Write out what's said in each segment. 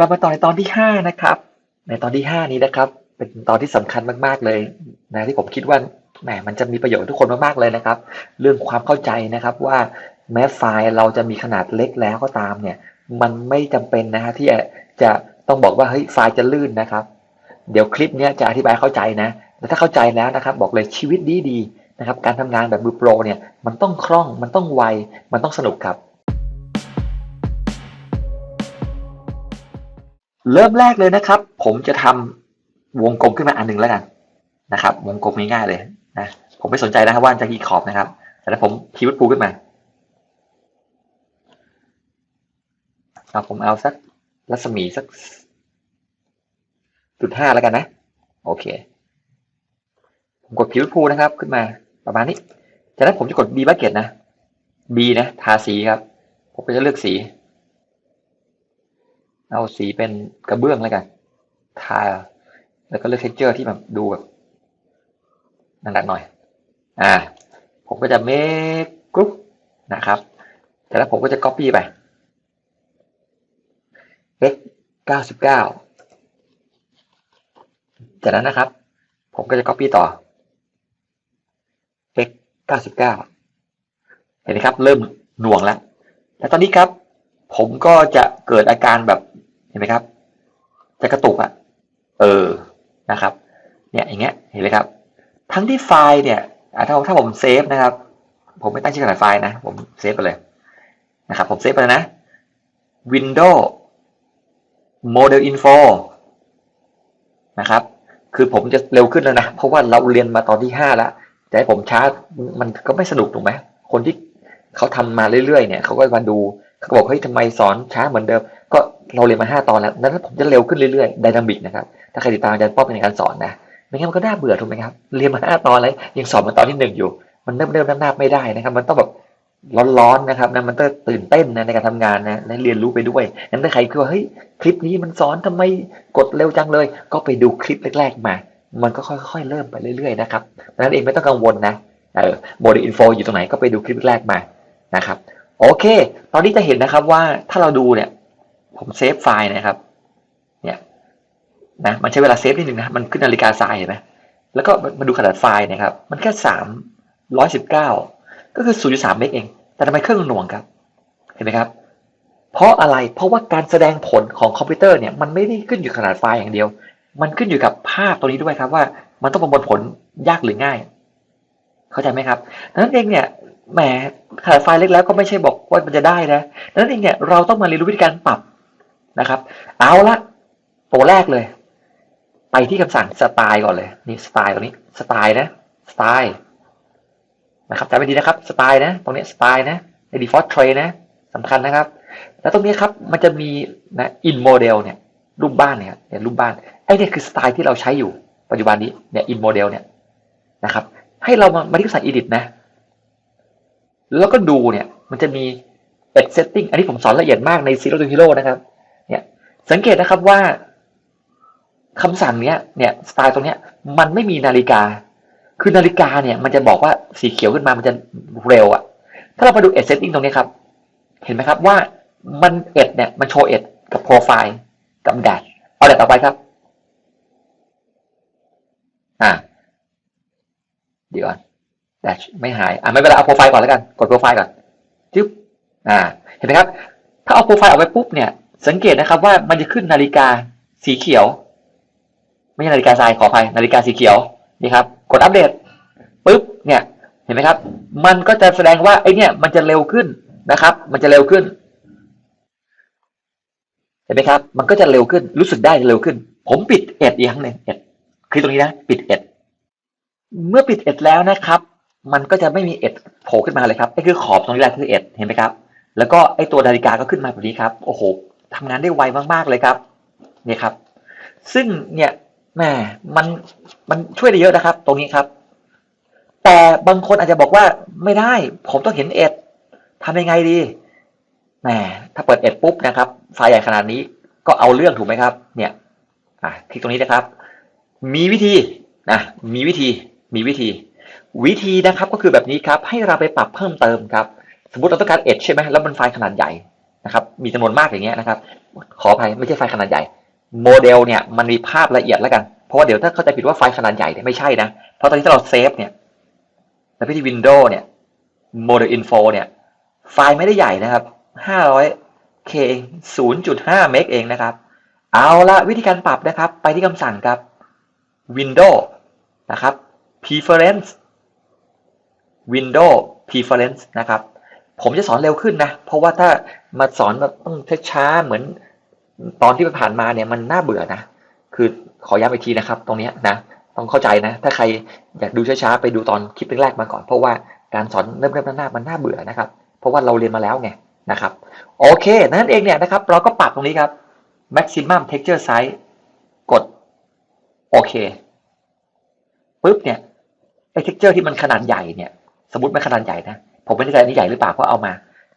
กลับมาต่อในตอนที่ห้านะครับ ในตอนที่ห้านี้นะครับ เป็นตอนที่สำคัญมากๆเลยนะที่ผมคิดว่าแหมมันจะมีประโยชน์ทุกคนมากๆเลยนะครับ เรื่องความเข้าใจนะครับว่าแม้ไฟล์เราจะมีขนาดเล็กแล้วก็ตามเนี่ย มันไม่จำเป็นนะฮะที่จะต้องบอกว่าเฮ้ยไฟล์จะลื่นนะครับ เดี๋ยวคลิปนี้จะอธิบายเข้าใจนะแต่ถ้าเข้าใจแล้วนะครับ บอกเลยชีวิตดีดีๆนะครับ การทำงานแบบมือโปรเนี่ยมันต้องคล่องมันต้องไวมันต้องสนุกครับ เริ่มแรกเลยนะครับ ผมจะทำวงกลมขึ้นมาอันหนึ่งแล้วกันนะครับ วงกลมง่ายๆเลยนะผมไม่สนใจนะครับว่าจะกี่ขอบนะครับ แต่ถ้าผมคีย์เวิร์ดพูขึ้นมาเอาผมเอาสักรัศมีสักจุดห้าแล้วกันนะ โอเค ผมกดพิวพูนะครับ ขึ้นมาประมาณนี้จากนั้นผมจะกด B bucket นะ B นะ ทาสีครับ ผมก็จะเลือกสี เอาสีเป็นกระเบื้องแล้วกัน ทา แล้วก็เลือก texture ที่แบบดูแบบหนักหน่อย อ่า ผมก็จะ make group นะครับจากนั้นผมก็จะ copy ไป x 99จากนั้นนะครับ ผมก็จะ copy ต่อ x 99เห็นไหมครับ เริ่มหน่วงแล้ว และตอนนี้ครับ ผมก็จะเกิดอาการแบบ นไหมครับ จะกระตุกอะ่ะ เออนะครับ เนี่ยอย่างเงี้ยเห็นไหมครับ ทั้งที่ไฟล์เนี่ยถ้าถ้าผมเซฟนะครับ ผมไม่ตั้งชื่อขนาดไฟล์นะ ผมเซฟไปเลยนะครับ ผมเซฟไปแล้วนะ Windows Model Info นะครับ คือผมจะเร็วขึ้นแล้วนะ เพราะว่าเราเรียนมาตอนที่ห้าแล้วจะให้ผมช้ามันก็ไม่สนุกถูกไหม คนที่เขาทำมาเรื่อยๆ เนี่ย เขาก็มาดู เขาบอกเฮ้ยทำไมสอนช้าเหมือนเดิม ก็เราเรียนมาห้าตอนแล้วนั้นผมจะเร็วขึ้นเรื่อยๆไดนามิกนะครับถ้าใครติดตามอาจารย์ป้อมในการสอนนะไม่งั้นมันก็น่าเบื่อถูกไหมครับเรียนมาห้าตอนแล้วยังสอนมาตอนที่หนึ่งอยู่ มันเริ่มเริ่มนาบไม่ได้นะครับ มันต้องแบบร้อนๆนะครับนะมันต้องตื่นเต้นนะในการทำงานนะและเรียนรู้ไปด้วยงั้นถ้าใครคิดว่าเฮ้ยคลิปนี้มันสอนทำไมกดเร็วจังเลย ก็ไปดูคลิปแรก ๆมา มันก็ค่อยๆเริ่มไปเรื่อยๆนะครับดังนั้นเองไม่ต้องกังวลนะเออโมเดลอินโฟอยู่ตรงไหนก็ไปดูคลิปแรกมานะครับ โอเค ตอนนี้จะเห็นนะครับว่าถ้าเราดูเนี่ย ผมเซฟไฟล์นะครับ เนี่ยนะมันใช้เวลาเซฟนิดนึงนะ มันขึ้นนาฬิกาทรายเห็นไหมแล้วก็มาดูขนาดไฟล์นะครับ มันแค่สามร้อยสิบเก้าก็คือ0.3เมกเอง แต่ทำไมเครื่องหน่วงครับ เห็นไหมครับ เพราะอะไร เพราะว่าการแสดงผลของคอมพิวเตอร์เนี่ย มันไม่ได้ขึ้นอยู่ขนาดไฟล์อย่างเดียว มันขึ้นอยู่กับภาพตัวนี้ด้วยครับว่า มันต้องประมวลผลยากหรือง่าย เข้าใจไหมครับดังนั้นเองเนี่ย แหมขนาดไฟล์เล็กแล้วก็ไม่ใช่บอกว่ามันจะได้นะดังนั้นเองเนี่ยเราต้องมาเรียนรู้วิธีการปรับนะครับ เอาละตัวแรกเลย ไปที่คำสั่งสไตล์ก่อนเลยนี่สไตล์ตรงนี้สไตล์นะสไตล์นะครับจำไว้ดีนะครับสไตล์นะ ตรงนี้สไตล์นะใน default tray นะสำคัญนะครับ แล้วตรงนี้ครับมันจะมีนะ in model เนี่ยรูปบ้านเนี่ยเนี่ยรูปบ้านไอ้เนี่ยคือสไตล์ที่เราใช้อยู่ปัจจุบันนี้เนี่ย in model เนี่ยนะครับให้เรามามาที่สั่ง edit นะ แล้วก็ดูเนี่ยมันจะมี edit setting อันนี้ผมสอนละเอียดมากใน zero to hero นะครับเนี่ยสังเกตนะครับว่าคำสั่งเนี้ยเนี่ยสไตล์ตรงเนี้ยมันไม่มีนาฬิกา คือนาฬิกาเนี่ยมันจะบอกว่าสีเขียวขึ้นมามันจะเร็วอะถ้าเรามาดู edge setting ตรงนี้ครับ เห็นไหมครับว่ามัน edge เนี่ยมันโชว์ edge กับ profile กับ dash เอาแต่ต่อไปครับ อ่าเดี๋ยวก่อน dash ไม่หาย อ่าไม่เป็นไรเอา profile ก่อนแล้วกัน กด profile ก่อนจึ๊บอ่า เห็นไหมครับ ถ้าเอา profile ออกไปปุ๊บเนี่ย สังเกตนะครับว่ามันจะขึ้นนาฬิกาสีเขียว ไม่ใช่นาฬิกาทรายขออภัยนาฬิกาสีเขียวนี่ครับ กดอัปเดตปุ๊บเนี่ยเห็นไหมครับ มันก็จะแสดงว่าไอเนี่ยมันจะเร็วขึ้นนะครับ มันจะเร็วขึ้น เห็นไหมครับ มันก็จะเร็วขึ้น รู้สึกได้เร็วขึ้น ผมปิดเอ็ดอีกครั้งหนึ่งเอ็ดคลิกตรงนี้นะ ปิดเอ็ด เมื่อปิดเอ็ดแล้วนะครับ มันก็จะไม่มีเอ็ดโผล่ขึ้นมาเลยครับไอ้คือขอบตรงนี้แหละคือเอ็ดเห็นไหมครับ แล้วก็ไอ้ตัวนาฬิกาก็ขึ้นมาแบบนี้ครับโอ้โหทำงานได้ไวมากๆเลยครับเนี่ยครับ ซึ่งเนี่ยแหมมันมันช่วยได้เยอะนะครับ ตรงนี้ครับ แต่บางคนอาจจะบอกว่าไม่ได้ ผมต้องเห็นเอ็ดทำยังไงดีแหมถ้าเปิดเอ็ดปุ๊บนะครับไฟล์ใหญ่ขนาดนี้ก็เอาเรื่องถูกไหมครับ เนี่ยอะคลิกตรงนี้นะครับ มีวิธีนะมีวิธีมีวิธี วิธีนะครับก็คือแบบนี้ครับให้เราไปปรับเพิ่มเติมครับ สมมติเราต้องการเอ็ดใช่ไหมแล้วมันไฟล์ขนาดใหญ่นะครับมีจำนวนมากอย่างเงี้ยนะครับขออภัยไม่ใช่ไฟล์ขนาดใหญ่ โมเดลเนี่ยมันมีภาพละเอียดแล้วกัน เพราะว่าเดี๋ยวถ้าเข้าใจผิดว่าไฟล์ขนาดใหญ่เนี่ยไม่ใช่นะ เพราะตอนนี้ถ้าเราเซฟเนี่ยแล้วไปที่ Windows เนี่ย Model Info เนี่ยไฟล์ไม่ได้ใหญ่นะครับ 500K เอง0.5เมกเองนะครับ เอาละวิธีการปรับนะครับ ไปที่คำสั่งครับ Windows นะครับ Preference Windows Preference นะครับ ผมจะสอนเร็วขึ้นนะ เพราะว่าถ้ามาสอนแบบต้องช้าๆเหมือนตอนที่ผ่านมาเนี่ยมันน่าเบื่อนะ คือขอย้ำอีกทีนะครับ ตรงนี้นะ ต้องเข้าใจนะ ถ้าใครอยากดูช้าๆไปดูตอนคลิปแรกๆมาก่อน เพราะว่าการสอนเริ่มๆหน้าๆมันน่าเบื่อนะครับ เพราะว่าเราเรียนมาแล้วไงนะครับ โอเค นั่นเองเนี่ยนะครับ เราก็ปรับตรงนี้ครับ maximum texture size กดโอเคปุ๊บเนี่ยไอ้ texture ที่มันขนาดใหญ่เนี่ย สมมติมันขนาดใหญ่นะ ผมไม่แน่ใจอันนี้ใหญ่หรือเปล่าเพราะเอามา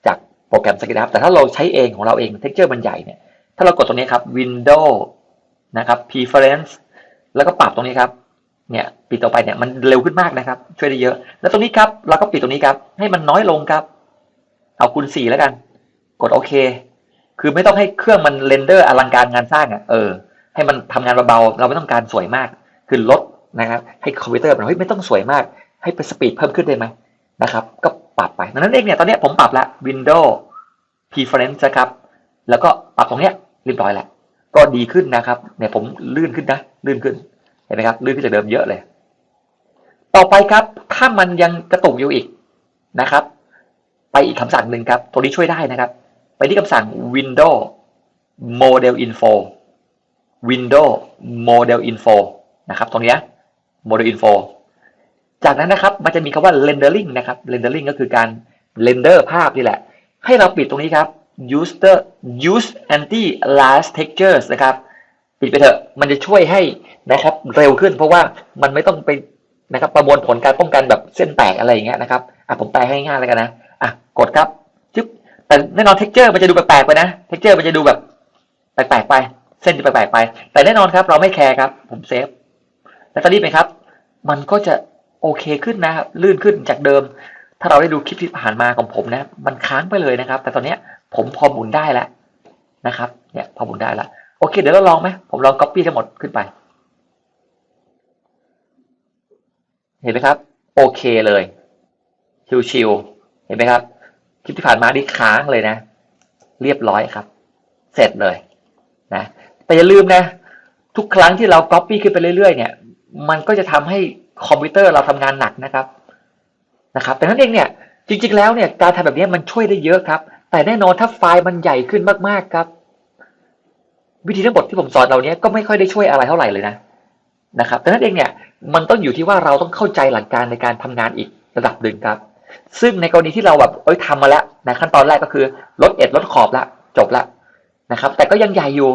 จากโปรแกรม SketchUp แต่ถ้าเราใช้เองของเราเอง texture มันใหญ่เนี่ย ถ้าเรากดตรงนี้ครับ window นะครับ Preference แล้วก็ปรับตรงนี้ครับ เนี่ยปิดต่อไปเนี่ยมันเร็วขึ้นมากนะครับ ช่วยได้เยอะ แล้วตรงนี้ครับเราก็ปิดตรงนี้ครับ ให้มันน้อยลงครับ เอาคูณสี่แล้วกัน กดโอเค คือไม่ต้องให้เครื่องมันเรนเดอร์อลังการงานสร้างอะ เออ ให้มันทำงานเบาๆเราไม่ต้องการสวยมาก คือลดนะครับ ให้คอมพิวเตอร์มันเฮ้ยไม่ต้องสวยมาก ให้เป็นสปีดเพิ่มขึ้นได้ไหมนะครับ ก็ปรับไปดังนั้นเองเนี่ยตอนนี้ผมปรับละ Windows Preference นะครับ แล้วก็ปรับตรงเนี้ยเรียบร้อยแล้วก็ดีขึ้นนะครับเนี่ยผมลื่นขึ้นนะลื่นขึ้นเห็นไหมครับลื่นขึ้นจากเดิมเยอะเลย ต่อไปครับถ้ามันยังกระตุกอยู่อีกนะครับ ไปอีกคำสั่งหนึ่งครับ ตัวนี้ช่วยได้นะครับ ไปที่คำสั่ง Windows Model Info Windows Model Info นะครับ ตรงนี้ Model Info จากนั้นนะครับมันจะมีคำว่า rendering นะครับ rendering ก็คือการ render ภาพนี่แหละ ให้เราปิดตรงนี้ครับ user use anti last textures นะครับ ปิดไปเถอะ มันจะช่วยให้นะครับเร็วขึ้น เพราะว่ามันไม่ต้องไปนะครับประมวลผลการป้องกันแบบเส้นแตกอะไรอย่างเงี้ยนะครับอะผมแปลให้ง่ายๆแล้วกันนะอะกดครับจึ๊บแต่แน่นอน texture มันจะดูแปลกๆไปนะ texture มันจะดูแบบแปลกๆไป เส้นจะแปลกๆไป แต่แน่นอนครับเราไม่แคร์ครับ ผมเซฟแล้วตอนนี้ไหมครับ มันก็จะ โอเคขึ้นนะครับลื่นขึ้นจากเดิม ถ้าเราได้ดูคลิปที่ผ่านมาของผมนะ มันค้างไปเลยนะครับ แต่ตอนเนี้ยผมพอหมุนได้แล้วนะครับเนี่ยพอหมุนได้แล้วโอเค เดี๋ยวเราลองไหมผมลอง copy ทั้งหมดขึ้นไป เห็นไหมครับ โอเคเลยชิวๆเห็นไหมครับคลิปที่ผ่านมานี่ค้างเลยนะ เรียบร้อยครับ เสร็จเลยนะแต่อย่าลืมนะ ทุกครั้งที่เรา copy ขึ้นไปเรื่อยๆ เนี่ย มันก็จะทำให้ คอมพิวเตอร์เราทำงานหนักนะครับนะครับ แต่นั้นเองเนี่ยจริงๆแล้วเนี่ยการทำแบบนี้มันช่วยได้เยอะครับ แต่แน่นอนถ้าไฟล์มันใหญ่ขึ้นมากๆครับ วิธีทั้งหมดที่ผมสอนเราเนี้ยก็ไม่ค่อยได้ช่วยอะไรเท่าไหร่เลยนะนะครับ แต่นั้นเองเนี่ยมันต้องอยู่ที่ว่าเราต้องเข้าใจหลักการในการทำงานอีกระดับหนึ่งครับ ซึ่งในกรณีที่เราแบบเอ้ยทำมาแล้วนะขั้นตอนแรกก็คือลดเอ็ดลดขอบละจบละนะครับ แต่ก็ยังใหญ่อยู่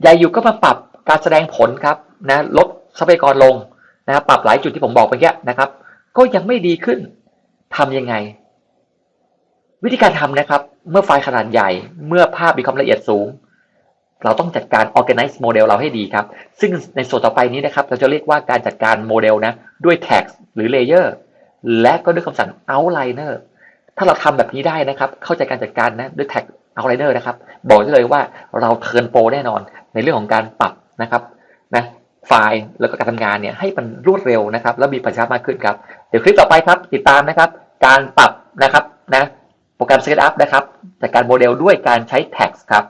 ใหญ่อยู่ก็มาปรับการแสดงผลครับนะลดทรัพยากรลง นะครับปรับหลายจุดที่ผมบอกไปแค่นะครับ ก็ยังไม่ดีขึ้นทำยังไง วิธีการทำนะครับ เมื่อไฟล์ขนาดใหญ่ เมื่อภาพมีความละเอียดสูง เราต้องจัดการ organize โมเดลเราให้ดีครับ ซึ่งในส่วนต่อไปนี้นะครับ เราจะเรียกว่าการจัดการโมเดลนะด้วย tag หรือ layer และก็ด้วยคำสั่ง outliner ถ้าเราทำแบบนี้ได้นะครับ เข้าใจการจัดการนะด้วย tag outliner นะครับ บอกได้เลยว่าเราเทิร์นโปรแน่นอนในเรื่องของการปรับนะครับนะ ไฟล์แล้วก็การทำงานเนี่ยให้มันรวดเร็วนะครับ แล้วมีประสิทธิภาพมากขึ้นครับ เดี๋ยวคลิปต่อไปครับติดตามนะครับ การปรับนะครับนะโปรแกรม SketchUp นะครับจากการโมเดลด้วยการใช้ tags ครับ